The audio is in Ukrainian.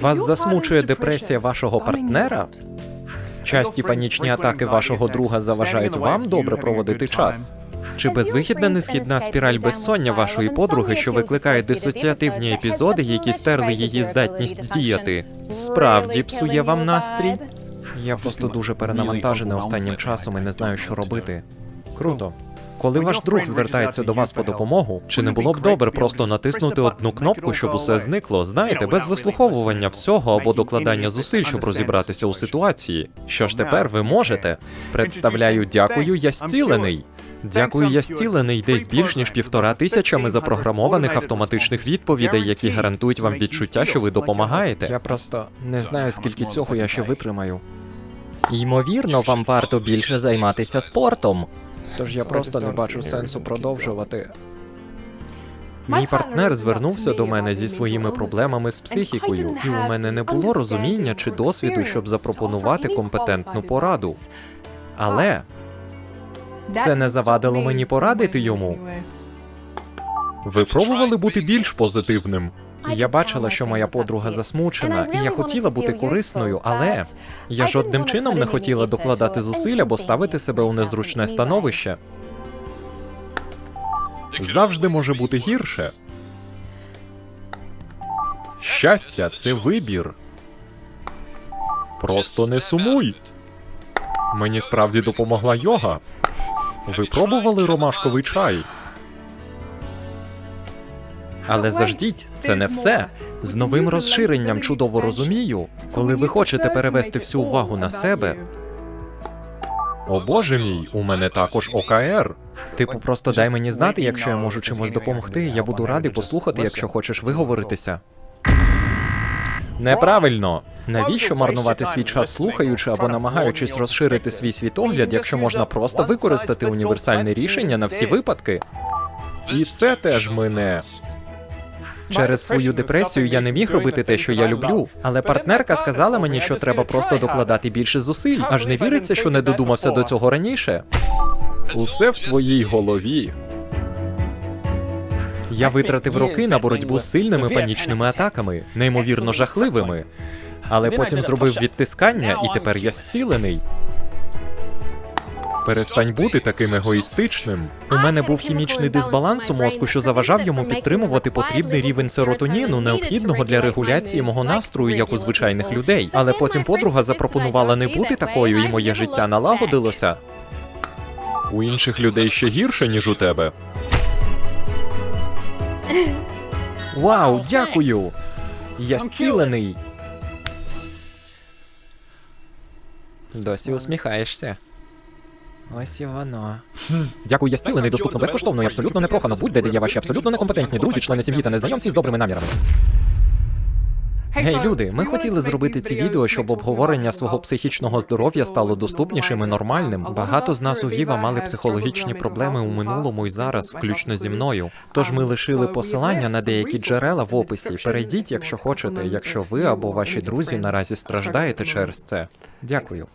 Вас засмучує депресія вашого партнера? Часті панічні атаки вашого друга заважають вам добре проводити час? Чи безвихідна несхідна спіраль безсоння вашої подруги, що викликає дисоціативні епізоди, які стерли її здатність діяти, справді псує вам настрій? Я просто дуже перенавантажений останнім часом і не знаю, що робити. Круто. Коли ваш друг звертається до вас по допомогу, чи не було б добре просто натиснути одну кнопку, щоб усе зникло, знаєте, без вислуховування всього або докладання зусиль, щоб розібратися у ситуації? Що ж тепер ви можете? Представляю, дякую, я зцілений. Дякую, я зцілений десь більш ніж півтора тисячами запрограмованих автоматичних відповідей, які гарантують вам відчуття, що ви допомагаєте. Я просто не знаю, скільки цього я ще витримаю. Ймовірно, вам варто більше займатися спортом. Тож я просто не бачу сенсу продовжувати. Мій партнер звернувся до мене зі своїми проблемами з психікою, і у мене не було розуміння чи досвіду, щоб запропонувати компетентну пораду. Але це не завадило мені порадити йому. Ви пробували бути більш позитивним? Я бачила, що моя подруга засмучена, і я хотіла бути корисною, але я жодним чином не хотіла докладати зусиль або ставити себе у незручне становище. Завжди може бути гірше. Щастя це вибір. Просто не сумуй. Мені справді допомогла йога. Ви пробували ромашковий чай? Але заждіть, це не все. З новим розширенням чудово розумію, коли ви хочете перевести всю увагу на себе. О боже мій, у мене також ОКР. Типу, просто дай мені знати, якщо я можу чимось допомогти. Я буду радий послухати, якщо хочеш виговоритися. Неправильно. Навіщо марнувати свій час слухаючи або намагаючись розширити свій світогляд, якщо можна просто використати універсальне рішення на всі випадки? І це теж мене. Через свою депресію я не міг робити те, що я люблю. Але партнерка сказала мені, що треба просто докладати більше зусиль. Аж не віриться, що не додумався до цього раніше. Усе в твоїй голові. Я витратив роки на боротьбу з сильними панічними атаками, неймовірно жахливими. Але потім зробив відтискання, і тепер я зцілений. Перестань бути таким егоїстичним. У мене був хімічний дисбаланс у мозку, що заважав йому підтримувати потрібний рівень серотоніну, необхідного для регуляції мого настрою, як у звичайних людей. Але потім подруга запропонувала не бути такою, і моє життя налагодилося. У інших людей ще гірше, ніж у тебе. Вау, дякую! Я зцілений. Досі усміхаєшся. Ось і воно. Дякую, я зцілений, доступно безкоштовно і абсолютно непрохано. Будь-де де є ваші абсолютно некомпетентні друзі, члени сім'ї та незнайомці з добрими намірами. Гей, люди, ми хотіли зробити ці відео, щоб обговорення свого психічного здоров'я стало доступнішим і нормальним. Багато з нас у Віва мали психологічні проблеми у минулому і зараз, включно зі мною. Тож ми лишили посилання на деякі джерела в описі. Перейдіть, якщо хочете, якщо ви або ваші друзі наразі страждаєте через це. Дякую.